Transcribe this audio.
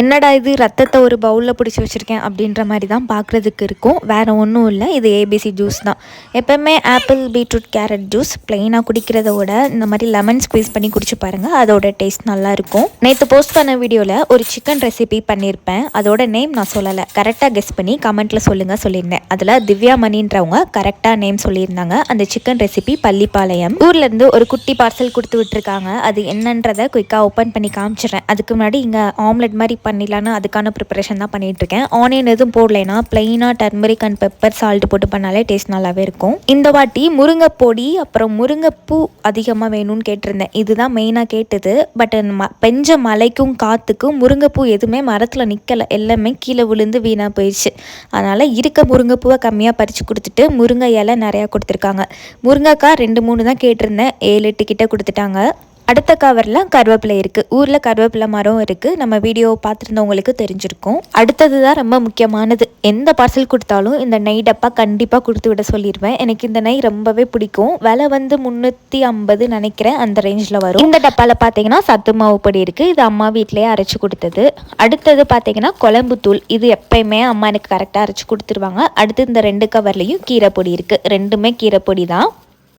என்னடா இது ரத்தத்தை ஒரு பவுலில் பிடிச்சி வச்சுருக்கேன் அப்படின்ற மாதிரி தான் பார்க்குறதுக்கு இருக்கும். வேறு ஒன்றும் இல்லை. இது ஏபிசி ஜூஸ் தான். எப்போவுமே ஆப்பிள் பீட்ரூட் கேரட் ஜூஸ் ப்ளெயினாக குடிக்கிறத விட இந்த மாதிரி லெமன் ஸ்க்வீஸ் பண்ணி குடிச்சு பாருங்கள் அதோட டேஸ்ட் நல்லாயிருக்கும் நேற்று போஸ்ட் பண்ண வீடியோவில் ஒரு சிக்கன் ரெசிபி பண்ணியிருப்பேன் அதோட நேம் நான் சொல்லலை. கரெக்டாக கெஸ் பண்ணி கமெண்ட்டில் சொல்லுங்கள் சொல்லியிருந்தேன். அதில் திவ்யா மணின்றவங்க கரெக்டாக நேம் சொல்லியிருந்தாங்க. அந்த சிக்கன் ரெசிபி பள்ளிப்பாளையம். ஊர்லேருந்து ஒரு குட்டி பார்சல் கொடுத்து விட்டுருக்காங்க. அது என்னன்றதை குயிக்காக ஓப்பன் பண்ணி காமிச்சிடுறேன். அதுக்கு முன்னாடி இங்கே ஆம்லெட் மாதிரி பண்ணிடலான்னு அதுக்கான ப்ரிப்பரேஷன் தான் பண்ணிகிட்ருக்கேன் ஆனியன் எதுவும் போடலைன்னா பிளெயினாக டர்மரிக் அண்ட் பெப்பர் சால்ட் போட்டு பண்ணாலே டேஸ்ட் நல்லாவே இருக்கும். இந்த வாட்டி முருங்கைப்பொடி அப்புறம் முருங்கைப்பூ அதிகமாக வேணும்னு கேட்டிருந்தேன். இதுதான் மெயினாக கேட்டது. பட் ம பெஞ்ச மலைக்கும் காற்றுக்கும் முருங்கைப்பூ எதுவுமே மரத்தில் நிற்கலை எல்லாமே கீழே விழுந்து வீணாக போயிடுச்சு. அதனால் இருக்க முருங்கைப்பூவை கம்மியாக பறித்து கொடுத்துட்டு முருங்கை இலை நிறையா கொடுத்துருக்காங்க. முருங்கைக்காய் ரெண்டு மூணு தான் கேட்டிருந்தேன். ஏழு எட்டு கிட்ட கொடுத்துட்டாங்க. அடுத்த கவரில் கருவேப்பிலை இருக்குது ஊரில் கருவேப்பிலை மரம் இருக்குது நம்ம வீடியோ பார்த்துருந்தவங்களுக்கு தெரிஞ்சிருக்கும். அடுத்தது தான் ரொம்ப முக்கியமானது. எந்த பார்சல் கொடுத்தாலும் இந்த நெய் டப்பா கண்டிப்பாக கொடுத்து விட சொல்லிடுவேன் எனக்கு இந்த நெய் ரொம்பவே பிடிக்கும். விலை வந்து முந்நூற்றி ஐம்பது நினைக்கிறேன். அந்த ரேஞ்சில் வரும். இந்த டப்பாவில் பார்த்தீங்கன்னா சத்து மாவு பொடி இருக்குது இது அம்மா வீட்டிலேயே அரைச்சி கொடுத்தது. அடுத்தது பார்த்தீங்கன்னா குழம்பு தூள். இது எப்பயுமே அம்மா எனக்கு கரெக்டாக அரைச்சி கொடுத்துருவாங்க. அடுத்து இந்த ரெண்டு கவர்லேயும் கீரை பொடி இருக்குது ரெண்டுமே கீரை பொடி தான்.